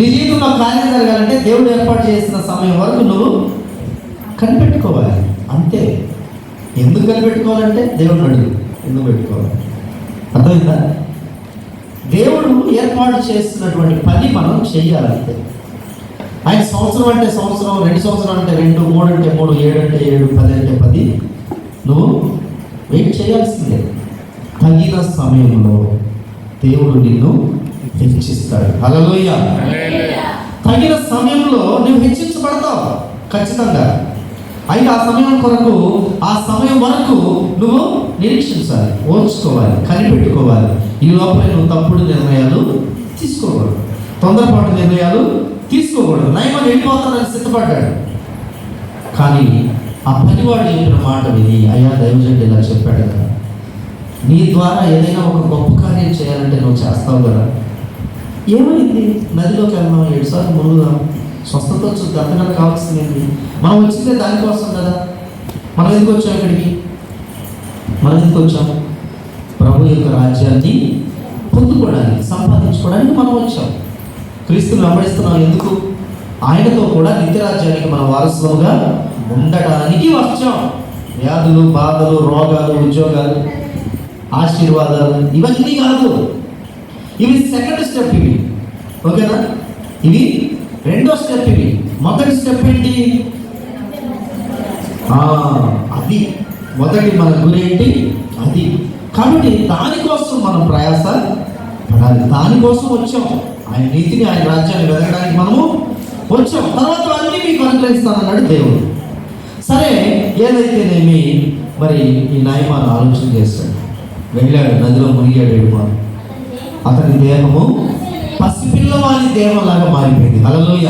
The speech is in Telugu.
నీ జీవితంలో కార్యం జరగాలంటే దేవుడు ఏర్పాటు చేసిన సమయం వరకు నువ్వు కనిపెట్టుకోవాలి. అంతే. ఎందుకు కనిపెట్టుకోవాలంటే దేవుడు అడుగు ఎందుకు పెట్టుకోవాలి? అర్థమైందా? దేవుడు ఏర్పాటు చేస్తున్నటువంటి పని మనం చేయాలంతే ఆయన సంవత్సరం అంటే సంవత్సరం రెండు సంవత్సరం అంటే రెండు మూడు అంటే మూడు ఏడు అంటే ఏడు పది అంటే పది నువ్వు వెయిట్ చేయాల్సిందే? తగిన సమయంలో దేవుడు నిన్ను హెచ్చిస్తాడు హల్లెలూయ. తగిన సమయంలో నువ్వు హెచ్చించబడతావు. ఖచ్చితంగా. అయితే ఆ సమయం కొరకు ఆ సమయం వరకు నువ్వు నిరీక్షించాలి ఓర్చుకోవాలి కనిపెట్టుకోవాలి. ఈ లోపల నువ్వు తప్పుడు నిర్ణయాలు తీసుకోకూడదు. తొందరపాటు నిర్ణయాలు తీసుకోకూడదు. నయమని వెళ్ళిపోతానని సిద్ధపడ్డాడు. కానీ ఆ పనివాడు చెప్పిన మాట విని అయ్యా దైవజండి ఇలా చెప్పాడు కదా. నీ ద్వారా ఏదైనా ఒక గొప్ప కార్యం చేయాలంటే నువ్వు చేస్తావు కదా. ఏమైంది? నదిలోకి వెళ్దాం ఏడు సార్లు మునుగుదాం స్వస్థత వచ్చు అంతకన్నా కావాల్సింది మనం వచ్చిందే దానికోసం కదా. మనం ఎందుకు వచ్చాం ఇక్కడికి? మనం ఎందుకు వచ్చాము ప్రభు యొక్క రాజ్యాన్ని పొందుకోవడానికి సంపాదించుకోవడానికి మనం వచ్చాం. క్రీస్తుని వెంబడిస్తున్నాం ఎందుకు? ఆయనతో కూడా నిత్యరాజ్యానికి మన వారసులుగా ఉండడానికి వచ్చాం. వ్యాధులు బాధలు రోగాలు ఉద్యోగాలు ఆశీర్వాదాలు ఇవన్నీ కాదు. ఇవి సెకండ్ స్టెప్ ఇవి ఓకేనా? ఇవి రెండో స్టెప్ ఇవి మొదటి స్టెప్ ఏంటి? అది. మొదటి మన గురి ఏంటి? అది. కాబట్టి దానికోసం మనం ప్రయాస పడాలి. దానికోసం వచ్చాం. ఆయన నీతిని ఆయన రాజ్యాన్ని వెతకడానికి మనము వచ్చాం. తర్వాత అన్ని మీకు అనుగ్రహిస్తానన్నాడు దేవుడు. సరే ఏదైతేనేమి మరి ఈ నాయమాన్ ఆలోచన చేస్తాడు. వెళ్ళాడు నదిలో మునిగాడు ఏడుమాను. అతని దేహము పసిపిల్లవాని దేహంలాగా మారిపోయింది. అలలోయ